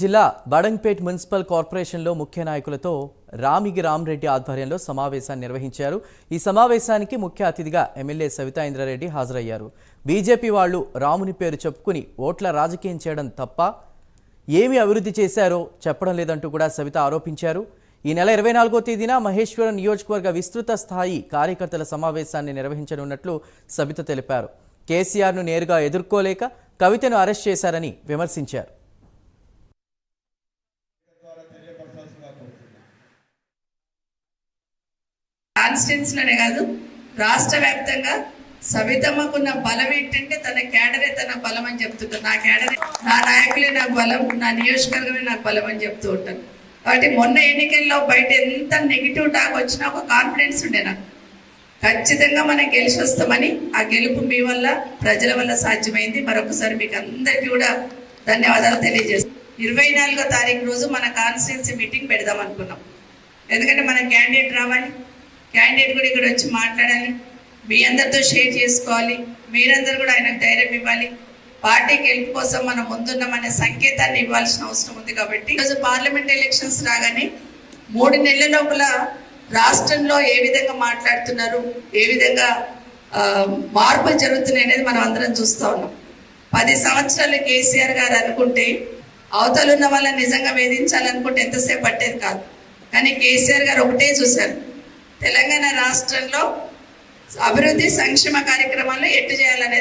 జిల్లా బడంగ్పేట్ మున్సిపల్ కార్పొరేషన్లో ముఖ్య నాయకులతో రామిగి రామరెడ్డి ఆధ్వర్యంలో సమావేశాన్ని నిర్వహించారు. ఈ సమావేశానికి ముఖ్య అతిథిగా ఎమ్మెల్యే సవితా ఇంద్రారెడ్డి హాజరయ్యారు. బీజేపీ వాళ్ళు రాముని పేరు చెప్పుకుని ఓట్ల రాజకీయం చేయడం తప్ప ఏమి అభివృద్ధి చేశారో చెప్పడం లేదంటూ కూడా సవిత ఆరోపించారు. ఈ నెల ఇరవై నాలుగో తేదీన మహేశ్వరం నియోజకవర్గ విస్తృత స్థాయి కార్యకర్తల సమావేశాన్ని నిర్వహించనున్నట్లు సబిత తెలిపారు. కేసీఆర్ను నేరుగా ఎదుర్కోలేక కవితను అరెస్ట్ చేశారని విమర్శించారు. కాన్స్టిట్యున్సీలోనే కాదు రాష్ట్ర వ్యాప్తంగా సవితమ్మకున్న బలం ఏంటంటే తన క్యాడరే తన బలం అని చెప్తుంటాను నా క్యాడరే నా నాయకులే నాకు బలం నా నియోజకవర్గమే నాకు బలం అని చెప్తూ ఉంటాను కాబట్టి మొన్న ఎన్నికల్లో బయట ఎంత నెగిటివ్ టాక్ వచ్చినా ఒక కాన్ఫిడెన్స్ ఉండే నాకు. ఖచ్చితంగా మనం గెలిచి వస్తామని ఆ గెలుపు మీ వల్ల ప్రజల వల్ల సాధ్యమైంది. మరొకసారి మీకు అందరికీ కూడా ధన్యవాదాలు తెలియజేస్తాను ఇరవై నాలుగో తారీఖు రోజు మన కాన్స్టిట్యున్సీ మీటింగ్ పెడదాం అనుకున్నాం. ఎందుకంటే మన క్యాండిడేట్ రావాలి. క్యాండిడేట్ కూడా ఇక్కడ వచ్చి మాట్లాడాలి. మీ అందరితో షేర్ చేసుకోవాలి. మీరందరూ కూడా ఆయనకు ధైర్యం ఇవ్వాలి. పార్టీ హెల్ప్ కోసం మనం ముందున్నామనే సంకేతాన్ని ఇవ్వాల్సిన అవసరం ఉంది కాబట్టి ఈరోజు పార్లమెంట్ ఎలక్షన్స్ రాగానే మూడు నెలల లోపల రాష్ట్రంలో ఏ విధంగా మాట్లాడుతున్నారు ఏ విధంగా మార్పులు జరుగుతున్నాయి అనేది మనం అందరం చూస్తూ ఉన్నాం. పది సంవత్సరాలు కేసీఆర్ గారు అనుకుంటే అవతల ఉన్న వాళ్ళని నిజంగా వేధించాలనుకుంటే ఎంతసేపు పట్టేది కాదు. కానీ కేసీఆర్ గారు ఒకటే చూశారు. తెలంగాణ రాష్ట్రంలో అభివృద్ధి సంక్షేమ కార్యక్రమాల్లో ఎట్టు చేయాలనేది